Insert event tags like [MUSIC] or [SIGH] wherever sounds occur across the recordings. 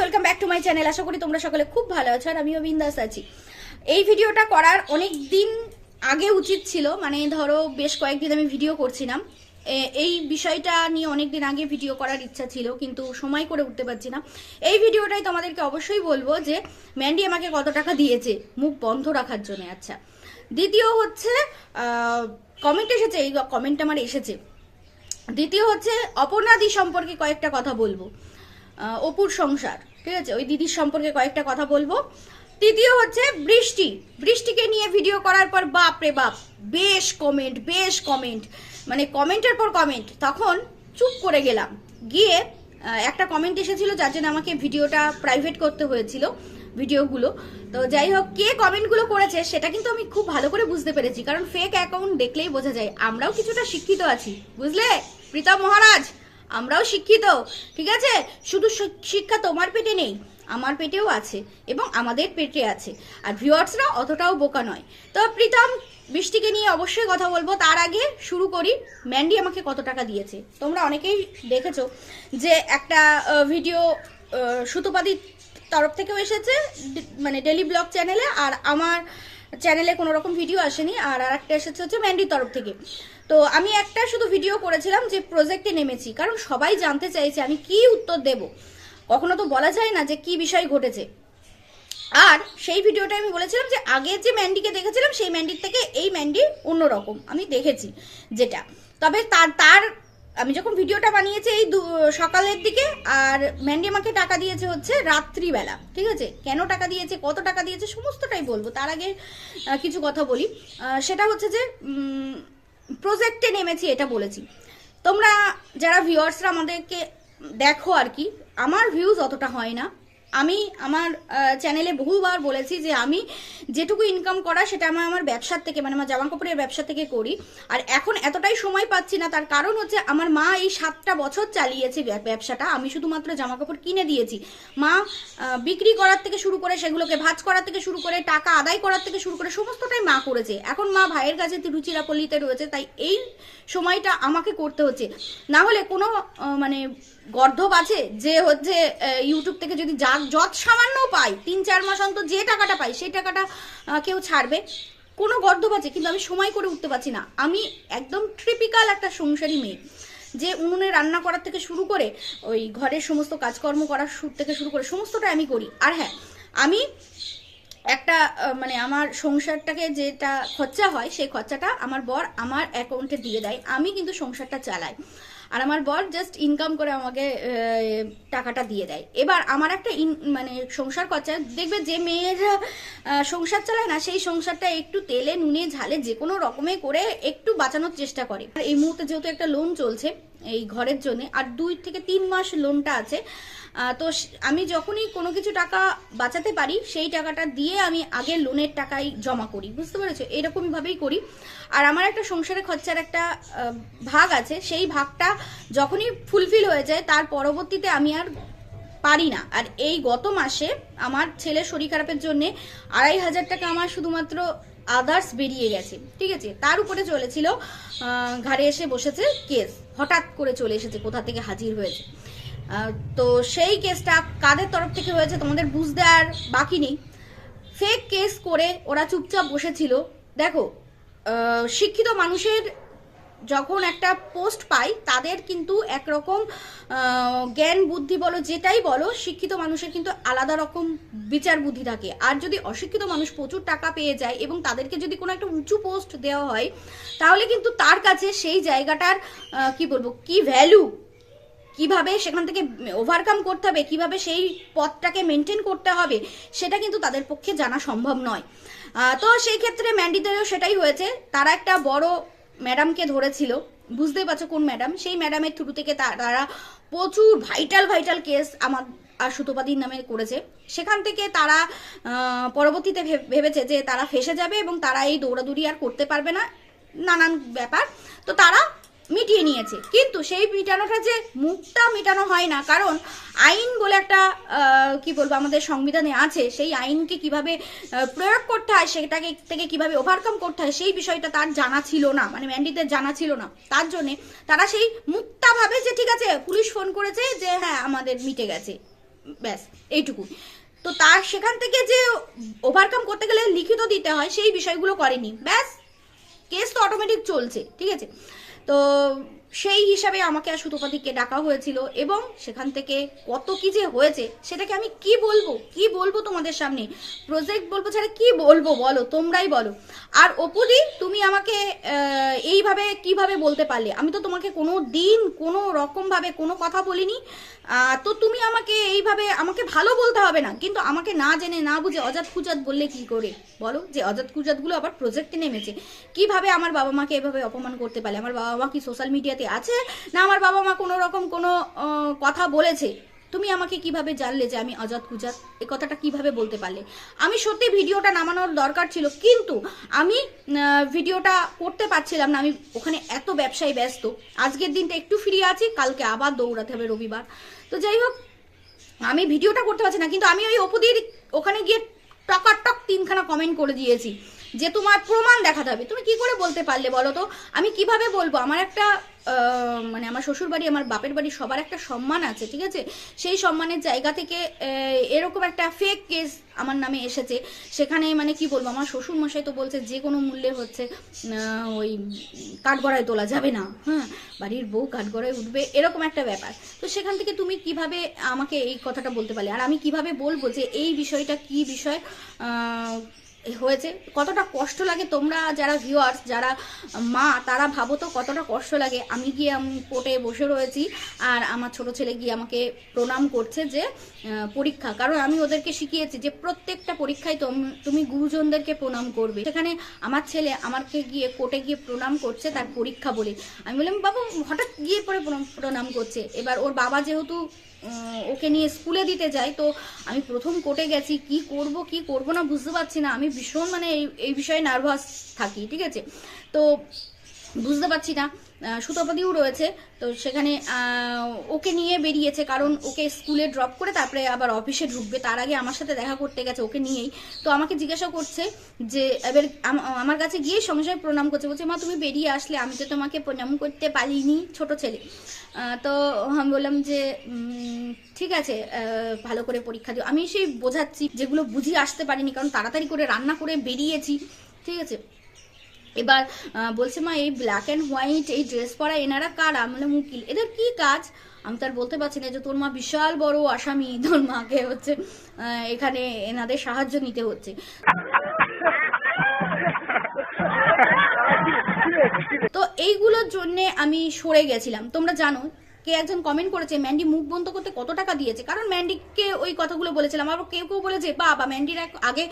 Welcome back to my channel আশা করি তোমরা সকলে খুব ভালো আছো আর আমিও বিন্দাস আছি। এই ভিডিওটা করার অনেক দিন আগে উচিত ছিল মানে ধরো বেশ কয়েকদিন আমি ভিডিও করছিলাম। এই বিষয়টা নিয়ে অনেক দিন আগে ভিডিও করার ইচ্ছা ছিল, কিন্তু সময় করে উঠতে পারছি না। এই ভিডিওটাই তোমাদেরকে অবশ্যই বলব যে ম্যান্ডি আমাকে কত টাকা দিয়েছে, মুখ বন্ধ রাখার জন্য আচ্ছা। দ্বিতীয় হচ্ছে কমেন্ট এসেছে, এই কমেন্ট আমার এসেছে। দ্বিতীয় হচ্ছে অপর্ণাদি সম্পর্কে কয়েকটা কথা বলব। অপুর সংসার। ঠিক আছে? ওই দিদির সম্পর্কে কয়েকটা কথা বলব। তৃতীয় হচ্ছে বৃষ্টি। বৃষ্টিকে নিয়ে ভিডিও করার পর বাপ রে বাপ, বেশ কমেন্ট বেশ কমেন্ট মানে কমেন্টের পর কমেন্ট তখন চুপ করে গেলাম। গিয়ে একটা কমেন্ট এসেছিল যার জন্য আমাকে ভিডিওটা প্রাইভেট করতে হয়েছিল ভিডিওগুলো তো যাই হোক, কে কমেন্টগুলো করেছে সেটা কিন্তু আমি খুব ভালো করে বুঝতে পেরেছি। কারণ ফেক অ্যাকাউন্ট দেখলেই বোঝা যায়, আমরাও কিছুটা শিক্ষিত আছি। বুঝলে? প্রীতম মহারাজ! আমরাও শিক্ষিত, ঠিক আছে? শুধু শিক্ষা তোমার পেটে নেই, আমার পেটেও আছে এবং আমাদের পেটে আছে। আর ভিউয়ার্সরা অতটাও বোকা নয়। তো প্রীতম, বৃষ্টিকে নিয়ে অবশ্যই কথা বলব। তার আগে শুরু করি। ম্যান্ডি আমাকে কত টাকা দিয়েছে? তোমরা অনেকেই দেখেছ যে একটা ভিডিও সুতোপাদির তরফ থেকেও এসেছে মানে ডেলি ব্লগ চ্যানেলে আর আমার চ্যানেলে কোনো রকম ভিডিও আসেনি, আর আর একটা এসেছে হচ্ছে ম্যান্ডির তরফ থেকে। তো আমি একটা শুধু ভিডিও করেছিলাম যে প্রজেক্টে নেমেছি, কারণ সবাই জানতে চাইছে আমি কি উত্তর দেব। কখনো তো বলা যায় না যে কি বিষয় ঘটেছে। আর সেই ভিডিওটা আমি বলেছিলাম যে আগে যে ম্যান্ডিকে দেখেছিলাম, সেই ম্যান্ডির থেকে এই ম্যান্ডি অন্যরকম। আমি দেখেছি যেটা। তবে তার তার আমি যখন ভিডিওটা বানিয়েছি এই সকালের দিকে, আর ম্যান্ডি আমাকে টাকা দিয়েছে হচ্ছে রাত্রিবেলা, ঠিক আছে? কেন টাকা দিয়েছে, কত টাকা দিয়েছে, সমস্তটাই বলব। তার আগে কিছু কথা বলি। সেটা হচ্ছে যে প্রজেক্টে নেমেছি, এটা বলেছি। তোমরা যারা ভিউয়ার্সরা আমাদেরকে দেখো আর কি, আমার ভিউজ অতটা হয় না। আমি আমার চ্যানেলে বহুবার বলেছি যে আমি যেটুকু ইনকাম করা সেটা আমার আমার ব্যবসার থেকে মানে আমার জামা কাপড়ের ব্যবসা থেকে করি। আর এখন এতটাই সময় পাচ্ছি না, তার কারণ হচ্ছে আমার মা এই সাতটা বছর চালিয়েছে ব্যবসাটা। আমি শুধুমাত্র জামা কাপড় কিনে দিয়েছি। মা বিক্রি করার থেকে শুরু করে সেগুলোকে ভাজ করার থেকে শুরু করে, টাকা আদায় করার থেকে শুরু করে সমস্তটাই মা করেছে। এখন মা ভাইয়ের কাছে তিরুচিরাপল্লিতে রয়েছে, তাই এই সময়টা আমাকে করতে হচ্ছে। না হলে কোনো মানে গর্ধব আছে, যে হচ্ছে ইউটিউব থেকে যদি যা যত সামান্য পাই তিন চার মাস অন্তর যে টাকাটা পাই সেই টাকাটা কেউ ছাড়বে। কোনো গর্ধব আছে, কিন্তু আমি সময় করে উঠতে পারছি না। আমি একদম ট্রিপিক্যাল একটা সংসারী মেয়ে, যে উনুনে রান্না করার থেকে শুরু করে, ওই ঘরের সমস্ত কাজকর্ম করার শুরু থেকে শুরু করে সমস্তটা আমি করি। আর হ্যাঁ আমি একটা মানে আমার সংসারটাকে যেটা খরচা হয়, সেই খরচাটা আমার বর আমার অ্যাকাউন্টে দিয়ে দেয়। আমি কিন্তু সংসারটা চালাই। আর আমার বর জাস্ট ইনকাম করে আমাকে টাকাটা দিয়ে দেয়। এবার আমার একটা ইন মানে সংসার খরচা, দেখবে যে মেয়েরা সংসার চালায় না, সেই সংসারটা একটু তেলে, নুনে, ঝালে যে কোনো রকমে করে একটু বাঁচানোর চেষ্টা করে। আর এই মুহূর্তে যেহেতু একটা লোন চলছে এই ঘরের জন্য, আর দুই থেকে তিন মাস লোনটা আছে। তো আমি যখনই কোনো কিছু টাকা বাঁচাতে পারি, সেই টাকাটা দিয়ে আমি আগে লোনের টাকাই জমা করি, বুঝতে পেরেছ? এরকমই ভাবেই করি। আর আমার একটা সংসারের খরচার একটা ভাগ আছে, সেই ভাগটা যখনই ফুলফিল হয়ে যায়, তার পরবর্তীতে আমি আর পারি না। আর এই গত মাসে আমার ছেলের শরীর খারাপের জন্য আড়াই হাজার টাকা আমার শুধুমাত্র আদার্স বেরিয়ে গেছে, ঠিক আছে? তার উপরে চলেছিল ঘাড়ে এসে বসেছে কেস হঠাৎ করে চলে এসেছে, কোথা থেকে হাজির হয়েছে। তো সেই কেসটা কাদের তরফ থেকে হয়েছে তোমাদের বুঝতে আর বাকি নেই। ফেক কেস করে ওরা চুপচাপ বসেছিল। দেখো শিক্ষিত মানুষের যখন একটা পোস্ট পাই, তাদের কিন্তু একরকম জ্ঞান, বুদ্ধি বলো, যেটাই বলো, শিক্ষিত মানুষের কিন্তু আলাদা রকম বিচার বুদ্ধি থাকে। আর যদি অশিক্ষিত মানুষ প্রচুর টাকা পেয়ে যায় এবং তাদেরকে যদি কোনো একটা উঁচু পোস্ট দেওয়া হয়, তাহলে কিন্তু তার কাছে সেই জায়গাটার কি বলব, কি ভ্যালু কীভাবে সেখান থেকে ওভারকাম করতে হবে? কীভাবে সেই পথটাকে মেনটেন করতে হবে? সেটা কিন্তু তাদের পক্ষে জানা সম্ভব নয়। তো সেই ক্ষেত্রে ম্যান্ডিদেরও সেটাই হয়েছে। তারা একটা বড় ম্যাডামকে ধরেছিল বুঝতে পারছ কোন ম্যাডাম? সেই ম্যাডামের থ্রু থেকে তারা প্রচুর ভাইটাল ভাইটাল কেস আমার, আর সুতোপাদির নামে করেছে। সেখান থেকে তারা পরবর্তীতে ভেবেছে যে তারা ফেসে যাবে এবং তারা এই দৌড়াদৌড়ি আর করতে পারবে না। নানান ব্যাপার। তো তারা মিটিয়ে নিয়েছে। কিন্তু সেই মিটানোটা যে মুখটা মেটানো হয় না, কারণ আইন বলে একটা কি বলব, আমাদের সংবিধানে আছে, সেই আইনকে কীভাবে প্রয়োগ করতে হয়, সেটাকে থেকে কীভাবে ওভারকাম করতে হয়, সেই বিষয়টা তার জানা ছিল না মানে ম্যান্ডিদের জানা ছিল না। তার জন্যে তারা সেই মুক্তা ভাবে যে ঠিক আছে, পুলিশ ফোন করেছে যে হ্যাঁ আমাদের মিটে গেছে। ব্যাস, এইটুকু। তো তার সেখান থেকে যে ওভারকাম করতে গেলে লিখিত দিতে হয়, সেই বিষয়গুলো করেনি। ব্যাস কেস তো অটোমেটিক চলছে, ঠিক আছে? সেই হিসাবে আমাকে আর সুতোপাতিকে ডাকা হয়েছিল এবং সেখান থেকে কত কি যে হয়েছে, সেটাকে আমি কি বলব? কি বলব তোমাদের সামনে? প্রজেক্ট বলব ছাড়া কি বলব বলো? তোমরাই বলো। আর অপুদি, তুমি আমাকে এইভাবে কীভাবে বলতে পারলে? আমি তো তোমাকে কোনো দিন কোনো রকমভাবে কোনো কথা বলিনি। তো তুমি আমাকে এইভাবে, আমাকে ভালো বলতে হবে না। কিন্তু আমাকে না জেনে, না বুঝে অজাত কুজাত বললে কি করে? বলো, যে অজাত কুজাতগুলো আবার প্রজেক্টে নেমেছে। কীভাবে আমার বাবা মাকে এভাবে অপমান করতে পারে আমার বাবা মা কি সোশ্যাল মিডিয়াতে আছে? না আমার বাবা মা কোনো রকম কোনো কথা বলেছে? তুমি আমাকে কীভাবে জানলে যে আমি অজাত কুজাত? এই কথাটা কীভাবে বলতে পারলে? আমি সত্যি ভিডিওটা নামানোর দরকার ছিল, কিন্তু আমি ভিডিওটা করতে পারছিলাম না। আমি ওখানে এত ব্যবসায় ব্যস্ত। আজকের দিনটা একটু ফ্রি আছি, কালকে আবার দৌড়াতে হবে রবিবার। তো যাই হোক, আমি ভিডিওটা করতে পারছি না, কিন্তু আমি ওই অপুদির ওখানে গিয়ে টকার টক তিনখানা কমেন্ট করে দিয়েছি যে তোমার প্রমাণ দেখাতে হবে। তুমি কি করে বলতে পারলে বলো তো? আমি কীভাবে বলব? আমার একটা মানে আমার শ্বশুর বাড়ি আমার বাপের বাড়ি সবার একটা সম্মান আছে, ঠিক আছে? সেই সম্মানের জায়গা থেকে এরকম একটা ফেক কেস আমার নামে এসেছে। সেখানে মানে কি বলব, আমার শ্বশুর মশাই তো বলছে, যে কোনো মূল্যে হচ্ছে ওই কাঠগড়ায় তোলা যাবে না হ্যাঁ? বাড়ির বউ কাঠগড়ায় উঠবে, এরকম একটা ব্যাপার। তো সেখান থেকে তুমি কীভাবে আমাকে এই কথাটা বলতে পারলে? আর আমি কীভাবে বলব যে এই বিষয়টা কি বিষয় হয়েছে। কতটা কষ্ট লাগে তোমরা যারা ভিউয়ার্স যারা মা, তারা ভাবো তো কতটা কষ্ট লাগে। আমি গিয়ে আমি কোর্টে বসে রয়েছি আর আমার ছোট ছেলে গিয়ে আমাকে প্রণাম করছে যে পরীক্ষা। কারণ আমি ওদেরকে শিখিয়েছি যে প্রত্যেকটা পরীক্ষায় তোম- তুমি গুরুজনদেরকে প্রণাম করবে। সেখানে আমার ছেলে আমাকে গিয়ে কোর্টে গিয়ে প্রণাম করছে তার পরীক্ষা বলে। আমি বললাম, বাবু, হঠাৎ গিয়ে পরে প্রণাম- করছে। এবার ওর বাবা যেহেতু ওকে নিয়ে স্কুলে দিতে যাই। তো আমি প্রথম কোর্টে গেছি, কি করব কি করব না বুঝতে পারছি না। আমি ভীষণ মানে এই এই বিষয়ে নার্ভাস থাকি, ঠিক আছে? তো বুঝতে পারছি না। সুতপাদিও রয়েছে। তো সেখানে ওকে নিয়ে বেরিয়েছে, কারণ ওকে স্কুলে ড্রপ করে তারপরে আবার অফিসে ঢুকবে। তার আগে আমার সাথে দেখা করতে গেছে, ওকে নিয়েই। তো আমাকে জিজ্ঞাসা করছে যে, এবার আমার কাছে গিয়ে সঙ্গে সঙ্গে প্রণাম করছে। বলছে, মা, তুমি বেরিয়ে আসলে, আমি তো তোমাকে প্রণাম করতে পারিনি, ছোট ছেলে। তো আমি বললাম যে ঠিক আছে ভালো করে পরীক্ষা দিও। আমি সেই বোঝাচ্ছি, যেগুলো বুঝিয়ে আসতে পারিনি, কারণ তাড়াতাড়ি করে রান্না করে বেরিয়েছি। ঠিক আছে? এবার বলছে, মা, এই ব্ল্যাক অ্যান্ড হোয়াইট এই ড্রেস পরা এনারা কারা? মানে উকিল, এদের কি কাজ? আমি তার বলতে পারছি না যে তোর মা বিশাল বড় আসামি, তোর মাকে হচ্ছে এখানে এনাদের সাহায্য নিতে হচ্ছে। তো এইগুলোর জন্যে আমি সরে গেছিলাম। তোমরা জানো কে একজন কমেন্ট করেছে ম্যান্ডি মুখ বন্ধ করতে কত টাকা দিয়েছে? কারণ ম্যান্ডিকে ওই কথাগুলো বলেছিলাম। আবার কেউ কেউ বলেছে, বাবা ম্যান্ডির আগে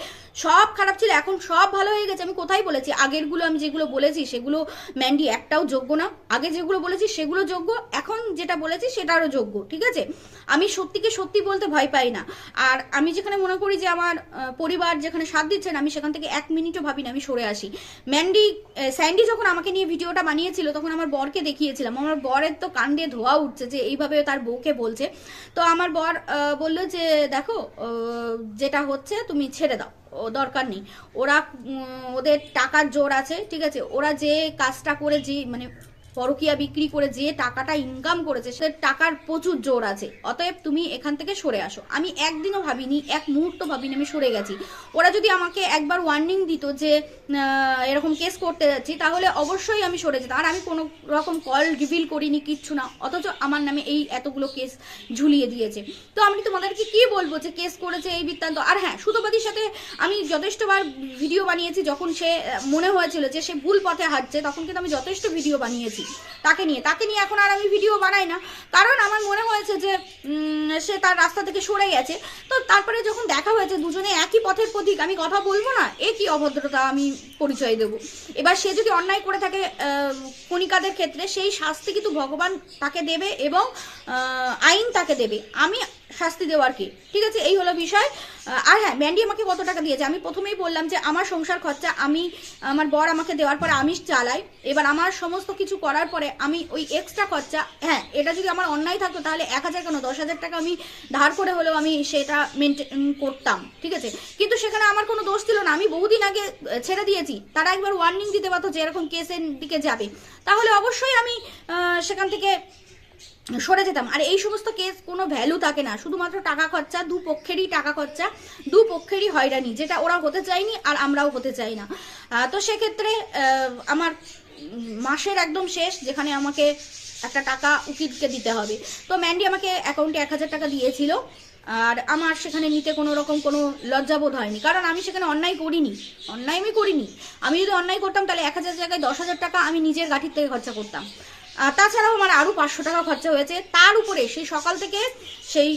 সব খারাপ ছিল, এখন সব ভালো হয়ে গেছে। আমি কোথায় বলেছি? আগেরগুলো আমি যেগুলো বলেছি, সেগুলো ম্যান্ডি একটাও যোগ্য না। আগে যেগুলো বলেছি, সেগুলো যোগ্য। এখন যেটা বলেছি, সেটারও যোগ্য, ঠিক আছে? আমি সত্যিকে সত্যি বলতে ভয় পাই না। আর আমি যেখানে মনে করি যে আমার পরিবার যেখানে সাথ দিচ্ছেন আমি সেখান থেকে এক মিনিটও ভাবি না, আমি সরে আসি। ম্যান্ডি স্যান্ডি যখন আমাকে নিয়ে ভিডিওটা বানিয়েছিল, তখন আমার বরকে দেখিয়েছিলাম। আমার বরের তো কান ধোয়া উঠছে যে এইভাবে তার বউকে বলছে। তো আমার বর বলল যে, দেখো যেটা হচ্ছে তুমি ছেড়ে দাও দরকার নেই। ওরা ওদের টাকার জোর আছে, ঠিক আছে? ওরা যে কাজটা করে যে মানে পরকিয়া বিক্রি করে যে টাকাটা ইনকাম করেছে, সে টাকার প্রচুর জোর আছে। অতএব তুমি এখান থেকে সরে আসো। আমি একদিনও ভাবিনি, এক মুহূর্ত ভাবিনি আমি সরে গেছি। ওরা যদি আমাকে একবার ওয়ার্নিং দিত যে এরকম কেস করতে যাচ্ছি, তাহলে অবশ্যই আমি সরে যেতাম। আর আমি কোনো রকম কল রিভিল করিনি, কিচ্ছু না। অথচ আমার নামে এই এতগুলো কেস ঝুলিয়ে দিয়েছে। তো আমি তোমাদেরকে কি বলব যে কেস করেছে এই বৃত্তান্ত? আর হ্যাঁ সুতোবাদীর সাথে আমি যথেষ্টবার ভিডিও বানিয়েছি। যখন সে মনে হয়েছিল যে সে ভুল পথে হাঁটছে, তখন কিন্তু আমি যথেষ্ট ভিডিও বানিয়েছি। তাকে নিয়ে তাকে নিয়ে এখন আর আমি ভিডিও বানাই না। কারণ আমার মনে হয়েছে যে সে তার রাস্তা থেকে সরে গেছে। তো তারপরে যখন দেখা হয়েছে, দুজনে একই পথের প্রতীক, আমি কথা বলব না, এ কি অভদ্রতা আমি পরিচয় দেব? এবার সে যদি অন্যায় করে থাকে কণিকাদের ক্ষেত্রে, সেই শাস্তি কিন্তু ভগবান তাকে দেবে এবং আইন তাকে দেবে। আমি শাস্তি দেওয়ার কি। ঠিক আছে, এই হলো বিষয়। আর হ্যাঁ ম্যান্ডি আমাকে কত টাকা দিয়েছে? আমি প্রথমেই বললাম যে আমার সংসার খরচা আমি, আমার বর আমাকে দেওয়ার পরে আমি চালাই। এবার আমার সমস্ত কিছু করার পরে আমি ওই এক্সট্রা খরচা হ্যাঁ এটা যদি আমার অন্যায় থাকতো তাহলে এক হাজার কেন? দশ হাজার টাকা আমি ধার করে হলেও আমি সেটা মেনটেন করতাম। ঠিক আছে? কিন্তু সেখানে আমার কোনো দোষ ছিল না। আমি বহুদিন আগে ছেড়ে দিয়েছি। তারা একবার ওয়ার্নিং দিতে পারতো যে এরকম কেসের দিকে যাবে। তাহলে অবশ্যই আমি সেখান থেকে সরে যেতাম। আর এই সমস্ত কেস কোনো ভ্যালু থাকে না। শুধুমাত্র টাকা খরচা, দু পক্ষেরই টাকা খরচা, দু পক্ষেরই হয়রানি, যেটা ওরা হতে চায়নি আর আমরাও হতে চাই না। তো সেক্ষেত্রে আমার মাসের একদম শেষ, যেখানে আমাকে একটা টাকা উকিলকে দিতে হবে। তো ম্যান্ডি আমাকে অ্যাকাউন্টে এক হাজার টাকা দিয়েছিল। আর আমার সেখানে নিতে কোনো রকম কোনো লজ্জাবোধ হয়নি। কারণ আমি সেখানে অন্যায় করিনি। অন্যায় আমি করিনি। আমি যদি অন্যায় করতাম, তাহলে এক হাজার জায়গায় দশ হাজার টাকা আমি নিজের গাঠির থেকে খরচা করতাম। তাছাড়াও আমার আরও পাঁচশো টাকা খরচা হয়েছে। তার উপরে সেই সকাল থেকে সেই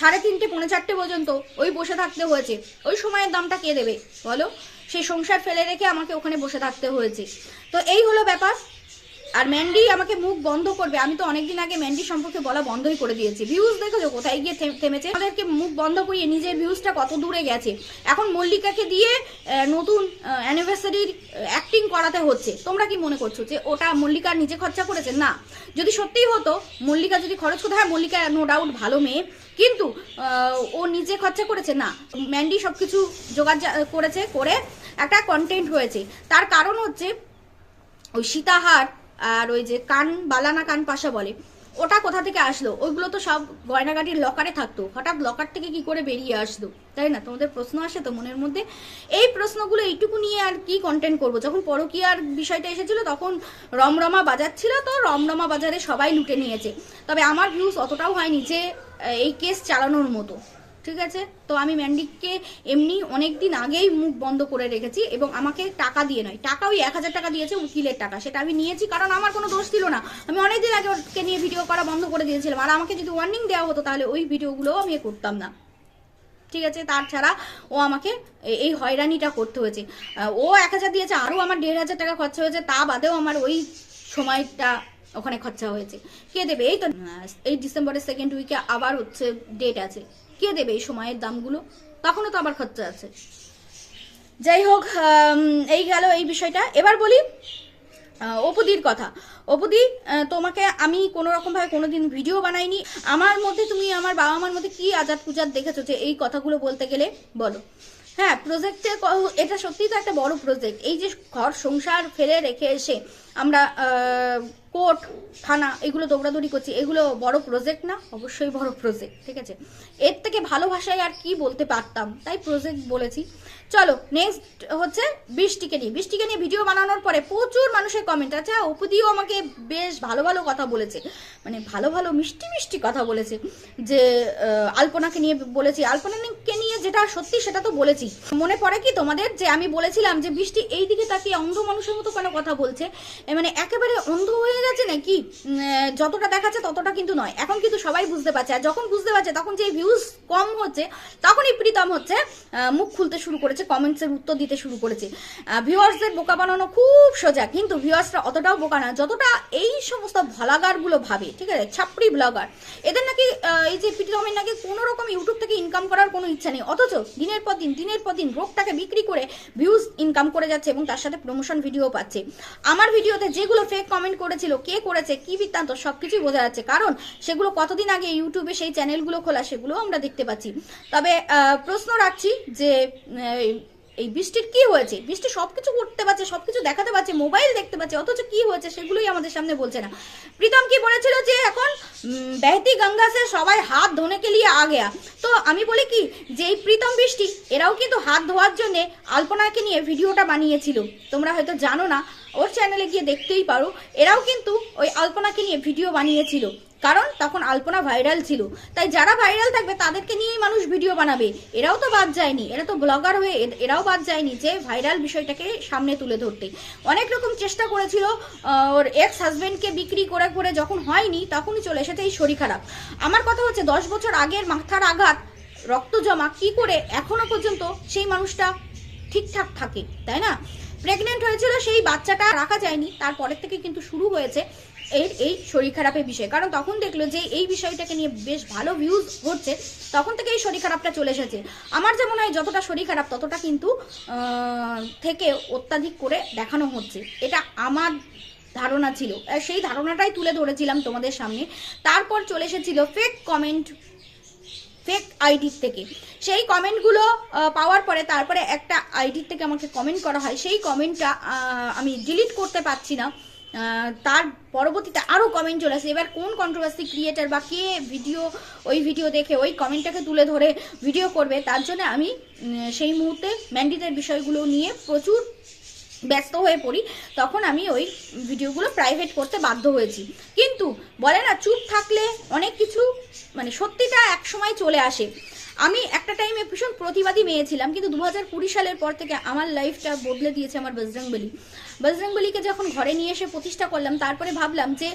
সাড়ে তিনটে, পৌনে চারটে পর্যন্ত ওই বসে থাকতে হয়েছে। ওই সময়ের দামটা কে দেবে বলো? সেই সংসার ফেলে রেখে আমাকে ওখানে বসে থাকতে হয়েছে। তো এই হলো ব্যাপার। আর ম্যান্ডি আমাকে মুখ বন্ধ করবে। আমি তো অনেকদিন আগে ম্যান্ডি সম্পর্কে বলা বন্ধই করে দিয়েছি। ভিউজ দেখেছ কোথায় গিয়ে থেম- থেমেছে। আমাদেরকে মুখ বন্ধ করিয়ে নিজের ভিউজটা কত দূরে গেছে। এখন মল্লিকাকে দিয়ে নতুন অ্যানিভার্সারির অ্যাক্টিং করাতে হচ্ছে। তোমরা কি মনে করছ যে ওটা মল্লিকা নিজে খরচা করেছে? না। যদি সত্যিই হতো, মল্লিকা যদি খরচ করতে, হয়, মল্লিকা নো ডাউট ভালো মেয়ে। কিন্তু ও নিজে খরচা করেছে? না। ম্যান্ডি সবকিছু জোগাড় যা- করেছে, করে একটা কন্টেন্ট হয়েছে। তার কারণ হচ্ছে, ওই সীতাহার আর ওই যে কান, বালানা কান পাশা বলে, ওটা কোথা থেকে আসলো? ওইগুলো তো সব গয়নাগাটির লকারে থাকতো। হঠাৎ লকার থেকে কি করে বেরিয়ে আসলো? তাই না? তোমাদের প্রশ্ন আসে তো মনের মধ্যে? এই প্রশ্নগুলো এইটুকু নিয়ে আর কি কন্টেন্ট করব? যখন পরকীয়ার বিষয়টা এসেছিল, তখন রমরমা বাজার ছিল তো রমরমা বাজারে সবাই লুটে নিয়েছে। তবে আমার ভিউজ অতটাও হয়নি যে, এই কেস চালানোর মতো। ঠিক আছে? তো আমি ম্যান্ডিককে এমনি অনেক দিন আগেই মুখ বন্ধ করে রেখেছি এবং আমাকে টাকা দিয়ে নয়। টাকা ওই এক হাজার টাকা দিয়েছে উকিলের টাকা। সেটা আমি নিয়েছি কারণ আমার কোনো দোষ ছিল না। আমি অনেক দিন আগে ওকে নিয়ে ভিডিও করা বন্ধ করে দিয়েছিলাম। আর আমাকে যদি ওয়ার্নিং দেওয়া হতো তাহলে ওই ভিডিওগুলোও আমি করতাম না। ঠিক আছে? তার ছাড়া ও আমাকে এই হয়রানিটা করতে হয়েছে। ও এক হাজার দিয়েছে, আরও আমার দেড় হাজার টাকা খরচা হয়েছে। তা বাদেও আমার ওই সময়টা ওখানে খরচা হয়েছে। কে দেবে? এই তো এই ডিসেম্বরের সেকেন্ড উইকে আবার হচ্ছে ডেট আছে। কে দেবে এই সময়ের দামগুলো? তখনও তো আবার খরচা আছে। যাই হোক এই গেল এই বিষয়টা। এবার বলি অপুদির কথা। অপুদি তোমাকে আমি কোনো রকমভাবে কোনো দিন ভিডিও বানাইনি। আমার মধ্যে তুমি আমার বাবা মার মধ্যে কি আজাদ পূজাত দেখেছ যে এই কথাগুলো বলতে গেলে? বলো। হ্যাঁ প্রজেক্টে এটা সত্যিই তো একটা বড় প্রজেক্ট এই যে ঘর সংসার ফেলে রেখে এসে আমরা কোর্ট, থানা, এগুলো দৌড়াদৌড়ি করছি। এগুলো বড় প্রজেক্ট না, অবশ্যই বড় প্রজেক্ট ঠিক আছে? এর থেকে ভালো ভাষায় আর কি বলতে পারতাম? তাই প্রজেক্ট বলেছি। চলো নেক্সট হচ্ছে বৃষ্টিকে নিয়ে। বৃষ্টিকে নিয়ে ভিডিও বানানোর পরে প্রচুর মানুষের কমেন্ট আচ্ছা অপুদিও আমাকে বেশ ভালো ভালো কথা বলেছে। মানে ভালো ভালো মিষ্টি মিষ্টি কথা বলেছে। যে আলপনাকে নিয়ে বলেছি। আলপনাকে নিয়ে যেটা সত্যি সেটা তো বলেছি। মনে পড়ে কি তোমাদের? যে আমি বলেছিলাম যে বৃষ্টি এই দিকে তাকিয়ে অন্ধ মানুষের মতো কেন কথা বলছে? মানে একেবারে অন্ধ হয়ে গেছে নাকি? যতটা দেখাচ্ছে ততটা কিন্তু নয়। এখন কিন্তু সবাই বুঝতে পারছে, আর যখন বুঝতে পারছে, তখন যে ভিউজ কম হচ্ছে, তখনই প্রীতম হচ্ছে মুখ খুলতে শুরু করেছে কমেন্টসের উত্তর দিতে শুরু করেছে। ভিউয়ার্সদের বোকা বানানো খুব সোজা কিন্তু ভিউয়ার্সরা অতটাও বোকা না, যতটা এই সমস্ত ভ্লগারগুলো ভাবে, ঠিক আছে? ছাপড়ি ব্লগার এদের নাকি এই যে প্রীতমের নাকি কোনো রকম ইউটিউব থেকে ইনকাম করার কোনো ইচ্ছা নেই, অথচ দিনের পর দিন, দিনের পর দিন রোগটাকে বিক্রি করে ভিউজ ইনকাম করে যাচ্ছে এবং তার সাথে প্রমোশন ভিডিও পাচ্ছে। আমার ভিডিওতে যেগুলো ফেক কমেন্ট করেছিল, কে করেছে, কি বৃত্তান্ত, সবকিছুই বোঝা যাচ্ছে। কারণ সেগুলো কতদিন আগে ইউটিউবে সেই চ্যানেলগুলো খোলা সেগুলো আমরা দেখতে পাচ্ছি। তবে প্রশ্ন রাখছি যে এই বৃষ্টির কি হয়েছে? বৃষ্টি সবকিছু করতে পারছে, সবকিছু দেখাতে পারছে মোবাইল দেখতে পাচ্ছে অথচ কি হয়েছে সেগুলোই আমাদের সামনে বলছে না। প্রীতম কি বলেছিল যে, এখন বেহতি গঙ্গা সে সবাই হাত ধোনে কে লিয়ে আ। গেয়া তো আমি বলি কি, যে এই প্রীতম বৃষ্টি, এরাও কিন্তু হাত ধোয়ার জন্য আলপনাকে নিয়ে ভিডিওটা বানিয়েছিল। তোমরা হয়তো জানো না ওর চ্যানেলে গিয়ে দেখতেই পারো। এরাও কিন্তু ওই আলপনাকে নিয়ে ভিডিও বানিয়েছিল। কারণ তখন আলপনা ভাইরাল ছিল। তাই যারা ভাইরাল থাকবে, তাদেরকে নিয়েই মানুষ ভিডিও বানাবে। এরাও তো বাদ যায়নি। এরা তো ব্লগার হয়ে এরাও বাদ যায়নি যে ভাইরাল বিষয়টাকে সামনে তুলে ধরতে। অনেক রকম চেষ্টা করেছিল ওর এক্স হাজবেন্ডকে বিক্রি করে করে যখন হয়নি, তখনই চলে এসেছে এই শরীর খারাপ। আমার কথা হচ্ছে, দশ বছর আগের মাথার আঘাত, রক্ত জমা, কি করে এখনও পর্যন্ত সেই মানুষটা ঠিকঠাক থাকে, তাই না? প্রেগনেন্ট হয়েছিল সেই বাচ্চাটা রাখা যায়নি। তারপরের থেকে কিন্তু শুরু হয়েছে এর এই শরীর খারাপের বিষয়। কারণ তখন দেখল যে এই বিষয়টাকে নিয়ে বেশ ভালো ভিউজ হচ্ছে তখন থেকে এই শরীর খারাপটা চলে এসেছে। আমার যেমন হয়, যতটা শরীর খারাপ, ততটা কিন্তু থেকে অত্যাধিক করে দেখানো হচ্ছে। এটা আমার ধারণা ছিল। সেই ধারণাটাই তুলে ধরেছিলাম তোমাদের সামনে। তারপর চলে এসেছিল ফেক কমেন্ট ফেক আইডির থেকে। সেই কমেন্টগুলো পাওয়ার পরে তারপরে একটা আইডির থেকে আমাকে কমেন্ট করা হয়। সেই কমেন্টটা আমি ডিলিট করতে পারছি না। তার পরবর্তীতে আরও কমেন্ট চলে আসে। এবার কোন কন্ট্রোভার্সি ক্রিয়েটার বা কে ভিডিও ওই ভিডিও দেখে, ওই কমেন্টটাকে তুলে ধরে ভিডিও করবে, তার জন্য আমি সেই মুহূর্তে ম্যান্ডিটের বিষয়গুলো নিয়ে প্রচুর ব্যস্ত হয়ে পড়ি, তখন আমি ওই ভিডিওগুলো প্রাইভেট করতে বাধ্য হয়েছি। কিন্তু বলে না, চুপ থাকলে অনেক কিছু মানে সত্যিটা এক সময় চলে আসে। আমি একটা টাইমে ভীষণ প্রতিবাদী মেয়ে ছিলাম, কিন্তু দু হাজার কুড়ি সালের পর থেকে আমার লাইফটা বদলে দিয়েছে আমার বজরংবলী বজরংবলীকে যখন ঘরে নিয়ে এসে প্রতিষ্ঠা করলাম, তারপরে ভাবলাম যে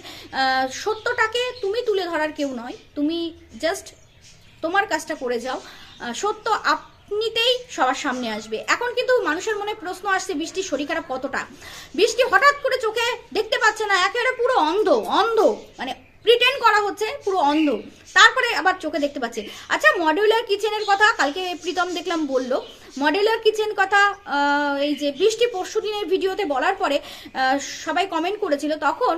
সত্যটাকে তুমি তুলে ধরার কেউ নয়, তুমি জাস্ট তোমার কাজটা করে যাও। সত্য সত্য আপনিতেই সবার সামনে আসবে। এখন কিন্তু মানুষের মনে প্রশ্ন আসছে বৃষ্টির শরীর খারাপ কতটা? বৃষ্টি হঠাৎ করে চোখে দেখতে পাচ্ছে না, একেবারে পুরো অন্ধ অন্ধ। মানে প্রিটেন্ড করা হচ্ছে পুরো অন্ধ। তারপরে আবার চোখে দেখতে পাচ্ছে। আচ্ছা মডিউলার কিচেনের কথা কালকে প্রীতম দেখলাম বলল মডিউলার কিচেন কথা এই যে বৃষ্টি পরশু দিনের ভিডিওতে বলার পরে সবাই কমেন্ট করেছিল, তখন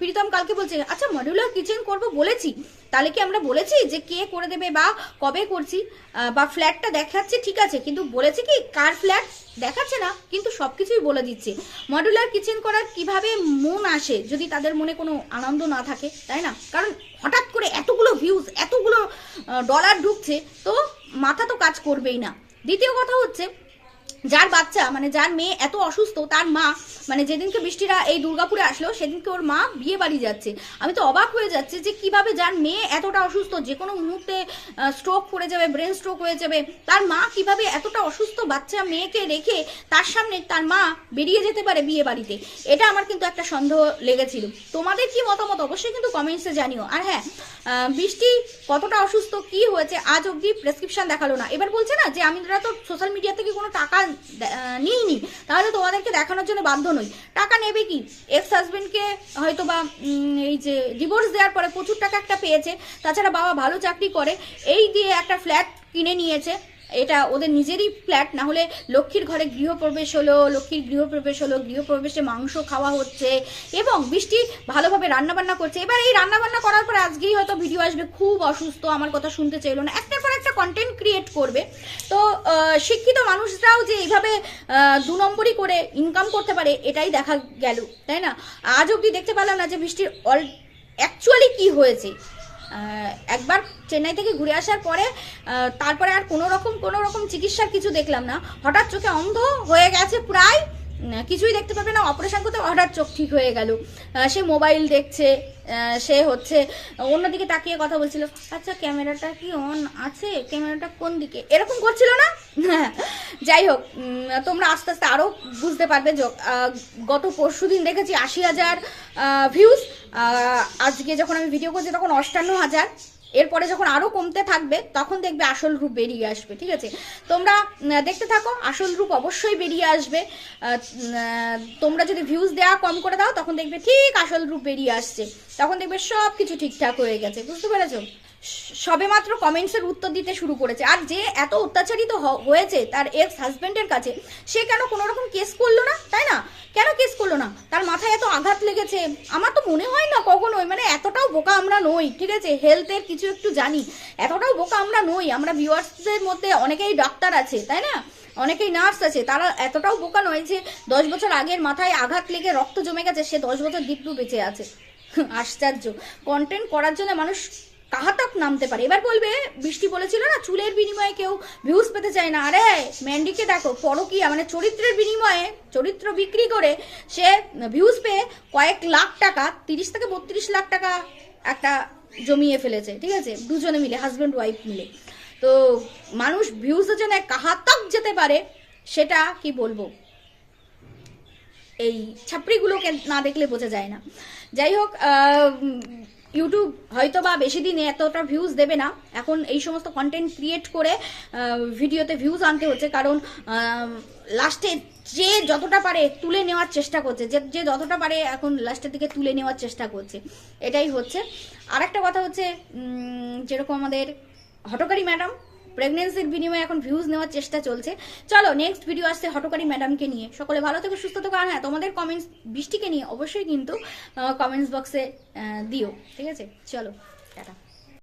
প্রীতম কালকে বলছে আচ্ছা মডিউলার কিচেন করব বলেছি, তাহলে কি আমরা বলেছি যে কে করে দেবে বা কবে করছি? বা ফ্ল্যাটটা দেখাচ্ছে, ঠিক আছে, কিন্তু বলেছি কি কার ফ্ল্যাট দেখাচ্ছে না, কিন্তু সব কিছুই বলে দিচ্ছে। মডুলার কিচেন করার কীভাবে মন আসে, যদি তাদের মনে কোনো আনন্দ না থাকে, তাই না? কারণ হঠাৎ করে এতগুলো ভিউজ এতগুলো ডলার ঢুকছে, তো মাথা তো কাজ করবেই না। দ্বিতীয় কথা হচ্ছে যার বাচ্চা মানে যার মেয়ে এত অসুস্থ, তার মা মানে যেদিনকে বৃষ্টিরা এই দুর্গাপুরে আসলো, সেদিনকে ওর মা বিয়ে বাড়ি যাচ্ছে। আমি তো অবাক হয়ে যাচ্ছে যে কীভাবে যার মেয়ে এতটা অসুস্থ, যে কোনো মুহূর্তে স্ট্রোক করে যাবে ব্রেন স্ট্রোক হয়ে যাবে, তার মা কীভাবে এতটা অসুস্থ বাচ্চা মেয়েকে রেখে তার সামনে তার মা বেরিয়ে যেতে পারে বিয়ে বাড়িতে? এটা আমার কিন্তু একটা সন্দেহ লেগেছিল। তোমাদের কি মতামত? অবশ্যই কিন্তু কমেন্টসে জানিও। আর হ্যাঁ বৃষ্টি কতটা অসুস্থ, কি হয়েছে, আজ অবধি প্রেসক্রিপশন দেখাল না। এবার বলছে না যে আমি তো সোশ্যাল মিডিয়া থেকে কোনো টাকা দে- নি। তাহলে তোমাদেরকে দেখানোর জন্য বাধ্য নই। টাকা নেবে কি? এক্স হাজবেন্ডকে হয়তো বা এই যে ডিভোর্স দেওয়ার পরে প্রচুর টাকা একটা পেয়েছে। তাছাড়া বাবা ভালো চাকরি করে। এই দিয়ে একটা ফ্ল্যাট কিনে নিয়েছে। এটা ওদের নিজেরই ফ্ল্যাট না হলে লক্ষ্মীর ঘরে গৃহপ্রবেশ হলো, লক্ষ্মীর গৃহপ্রবেশ হলো, গৃহপ্রবেশে মাংস খাওয়া হচ্ছে এবং বৃষ্টি ভালোভাবে রান্নাবান্না করছে। এবার এই রান্নাবান্না করার পর আজকেই হয়তো ভিডিও আসবে, খুব অসুস্থ, আমার কথা শুনতে চাইলো না। একটার পর একটা কন্টেন্ট ক্রিয়েট করবে। তো শিক্ষিত মানুষরাও যে এইভাবে দু নম্বরই করে ইনকাম করতে পারে, এটাই দেখা গেল, তাই না? আজ অবধি দেখতে পেলাম না যে বৃষ্টির অল অ্যাকচুয়ালি কি হয়েছে। একবার চেন্নাই থেকে ঘুরে আসার পরে তারপরে আর কোনো রকম কোনো রকম চিকিৎসার কিছু দেখলাম না। হঠাৎ চোখে অন্ধ হয়ে গেছে প্রায় কিছুই দেখতে পাবে না। অপারেশন করতে হঠাৎ চোখ ঠিক হয়ে গেল। সে মোবাইল দেখছে সে হচ্ছে, অন্যদিকে তাকিয়ে কথা বলছিল আচ্ছা ক্যামেরাটা কি অন আছে? ক্যামেরাটা কোন দিকে? এরকম করছিল না? যাই হোক তোমরা আস্তে আস্তে আরও বুঝতে পারবে গত পরশু দিন দেখেছি আশি হাজার ভিউজ আজকে যখন আমি ভিডিও করছি, তখন অষ্টান্ন হাজার। এরপরে যখন আরও কমতে থাকবে, তখন দেখবে আসল রূপ বেরিয়ে আসবে, ঠিক আছে? তোমরা দেখতে থাকো, আসল রূপ অবশ্যই বেরিয়ে আসবে। তোমরা যদি ভিউজ দেওয়া কম করে দাও, তখন দেখবে ঠিক আসল রূপ বেরিয়ে আসছে। তখন দেখবে সব কিছু ঠিকঠাক হয়ে গেছে, বুঝতে পেরেছ? সবে মাত্র কমেন্টসের উত্তর দিতে শুরু করেছে। আর যে এত অত্যাচারিত হয়েছে তার এক্স হাজবেন্ডের কাছে, সে কেন কোনো রকম কেস করল না? তাই না? কেন কেস করল না? তার মাথায় এত আঘাত লেগেছে। আমার তো মনে হয় না কখনোই মানে এতটাও বোকা আমরা নই, ঠিক আছে? হেলথের কিছু একটু জানি। এতটাও বোকা আমরা নই। আমরা ভিউয়ার্সদের মধ্যে অনেকেই ডাক্তার আছে, তাই না? অনেকেই নার্স আছে। তারা এতটাও বোকা নয় যে দশ বছর আগের মাথায় আঘাত লেগে রক্ত জমে গেছে, সে দশ বছর দীপ্রু বেঁচে আছে। [LAUGHS] আশ্চর্য। কন্টেন্ট করার জন্য মানুষ কাহাতক নামতে পারে। এবার বলবে, বৃষ্টি বলেছিল না, চুলের বিনিময়ে কেউ ভিউজ পেতে চায় না। আরে ম্যান্ডিকে দেখো, পরকিয়া মানে চরিত্রের বিনিময়ে, চরিত্র বিক্রি করে সে ভিউজ পেয়ে কয়েক লাখ টাকা, তিরিশ থেকে বত্রিশ লাখ টাকা একটা জমিয়ে ফেলেছে, ঠিক আছে? দুজনে মিলে হাজব্যান্ড ওয়াইফ মিলে। তো মানুষ ভিউজের জন্য কাহাতক যেতে পারে, সেটা কি বলব? এই ছাপড়িগুলোকে না দেখলে বোঝা যায় না। যাই হোক ইউটিউব হয়তো বা বেশি দিনে এতটা ভিউজ দেবে না। এখন এই সমস্ত কন্টেন্ট ক্রিয়েট করে ভিডিওতে ভিউজ আনতে হচ্ছে। কারণ লাস্টে যে যতটা পারে তুলে নেওয়ার চেষ্টা করছে, যে যে যতটা পারে এখন লাস্টের দিকে তুলে নেওয়ার চেষ্টা করছে। এটাই হচ্ছে। আর একটা কথা হচ্ছে যেরকম আমাদের হটকারী ম্যাডাম প্রেগনেন্সির বিনিময়ে এখন ভিউজ নেওয়ার চেষ্টা চলছে। চলো নেক্সট ভিডিও আসছে হটকারী ম্যাডামকে নিয়ে। সকলে ভালো থেকে, সুস্থ থেকো। আর হ্যাঁ তোমাদের কমেন্টস বৃষ্টিকে নিয়ে অবশ্যই কিন্তু কমেন্টস বক্সে দিও। ঠিক আছে? চলো, টাটা।